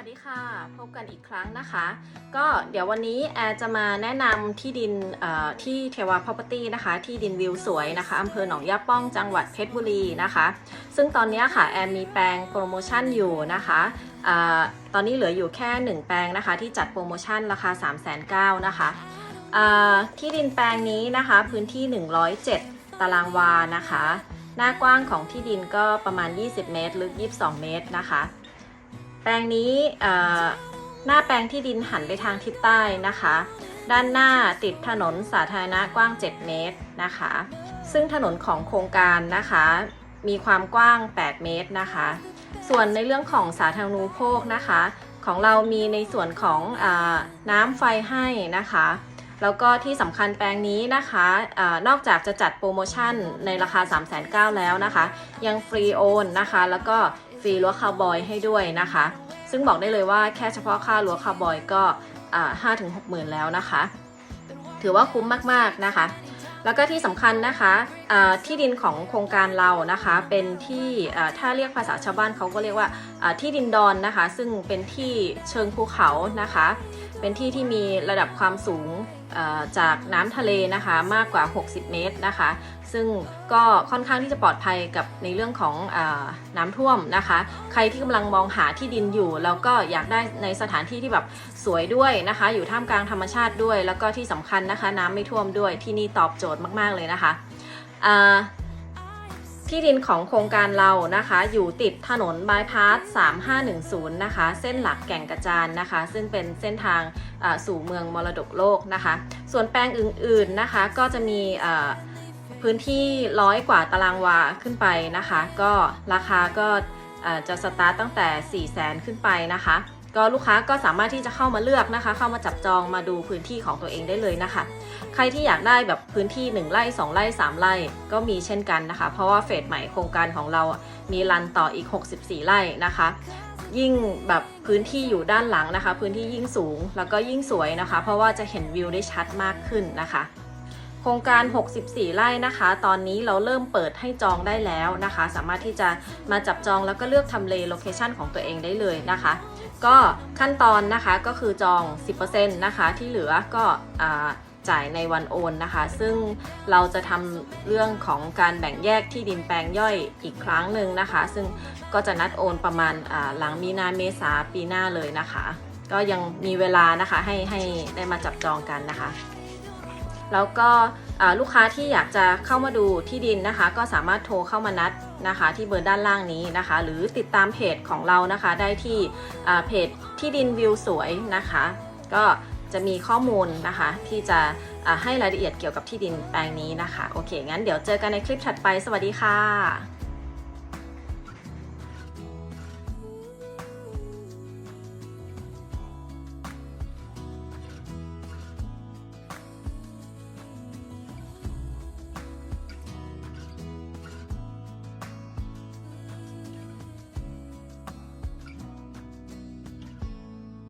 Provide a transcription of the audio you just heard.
วัสดีค่ะ พบกันอีกครั้งนะคะ ก็เดี๋ยววันนี้แอร์จะมาแนะนำที่ดินเอ่อที่เทวา property นะคะ ที่ดินวิวสวยนะคะอำเภอหนองยาป้องจังหวัดเพชรบุรีนะคะ ซึ่งตอนนี้ค่ะแอร์มีแปลงโปรโมชั่นอยู่นะคะอาตอนนี้เหลืออยู่แค่ 1 แปลงนะคะ ที่จัดโปรโมชั่นราคา 3 9 0 0 0นะคะที่ดินแปลงนี้นะคะพื้นที่ 107 ตารางวานะคะ หน้ากว้างของที่ดินก็ประมาณ 20 เมตร ลึก 22 เมตรนะคะ ลงนี้หน้าแปลงที่ดินหันไปทางทิศใต้นะคะ ด้านหน้าติดถนนสาธารณะกว้าง 7 เมตรนะคะ ซึ่งถนนของโครงการนะคะ มีความกว้าง 8 เมตรนะคะ ส่วนในเรื่องของสาธารณูปโภคนะคะ ของเรามีในส่วนของอน้ำไฟให้นะคะแล้วก็ที่สำคัญแปลงนี้นะคะอนอกจากจะจัดโปรโมชั่นในราคา 3 9 0 0 0แล้วนะคะ ยังฟรีโอนนะคะ แล้วก็ ฟรีรั้วคาวบอยให้ด้วยนะคะ ซึ่งบอกได้เลยว่าแค่เฉพาะค่ารั้วคาวบอยก็ห้าถึงหกหมื่นแล้วนะคะ ถือว่าคุ้มมากๆนะคะ แล้วก็ที่สำคัญนะคะ ที่ดินของโครงการเรานะคะเป็นที่ถ้าเรียกภาษาชาวบ้านเขาก็เรียกว่าที่ดินดอนนะคะ ซึ่งเป็นที่เชิงภูเขานะคะ เป็นที่ที่มีระดับความสูงจากน้ำทะเลนะคะมากกว่า 60 เมตรนะคะ ซึ่งก็ค่อนข้างที่จะปลอดภัยกับในเรื่องของอน้ำท่วมนะคะ ใครที่กำลังมองหาที่ดินอยู่ แล้วก็อยากได้ในสถานที่ที่แบบสวยด้วยนะคะ อยู่ท่ามกลางธรรมชาติด้วย แล้วก็ที่สำคัญนะคะ น้ำไม่ท่วมด้วยที่นี่ตอบโจทย์มาก ๆ เลยนะคะ ที่ดินของโครงการเรานะคะ อยู่ติดถนนบายพาส 3510 นะคะ เส้นหลักแก่งกระจานนะคะ ซึ่งเป็นเส้นทางสู่เมืองมรดกโลกนะคะ ส่วนแปลงอื่นๆนะคะ ก็จะมีพื้นที่ร้อยกว่าตารางวาขึ้นไปนะคะ ก็ราคาก็จะสตาร์ตตั้งแต่ 4 0 0แสนขึ้นไปนะคะ ก็ลูกค้าก็สามารถที่จะเข้ามาเลือกนะคะ เข้ามาจับจองมาดูพื้นที่ของตัวเองได้เลยนะคะ ใครที่อยากได้แบบพื้นที่ 1ไร่2ไร่3ไร่ก็มีเช่นกันนะคะ เพราะว่าเฟสใหม่โครงการของเรามีรันต่ออีก 64 ไร่นะคะ ยิ่งแบบพื้นที่อยู่ด้านหลังนะคะ พื้นที่ยิ่งสูงแล้วก็ยิ่งสวยนะคะ เพราะว่าจะเห็นวิวได้ชัดมากขึ้นนะคะ โครงการ 64 ไร่นะคะ ตอนนี้เราเริ่มเปิดให้จองได้แล้วนะคะ สามารถที่จะมาจับจองแล้วก็เลือกทำเลโลเคชันของตัวเองได้เลยนะคะ ก็ขั้นตอนนะคะก็คือจอง 10%นะคะ ที่เหลือก็จ่ายในวันโอนนะคะ ซึ่งเราจะทำเรื่องของการแบ่งแยกที่ดินแปลงย่อยอีกครั้งหนึ่งนะคะ ซึ่งก็จะนัดโอนประมาณหลังมีนาเมษาปีหน้าเลยนะคะ ก็ยังมีเวลานะคะให้ให้ได้มาจับจองกันนะคะ แล้วก็ลูกค้าที่อยากจะเข้ามาดูที่ดินนะคะ ก็สามารถโทรเข้ามานัดนะคะ ที่เบอร์ด้านล่างนี้นะคะ หรือติดตามเพจของเรานะคะได้ที่เพจที่ดินวิวสวยนะคะ ก็จะมีข้อมูลนะคะที่จะให้รายละเอียดเกี่ยวกับที่ดินแปลงนี้นะคะ โอเค งั้นเดี๋ยวเจอกันในคลิปถัดไป สวัสดีค่ะ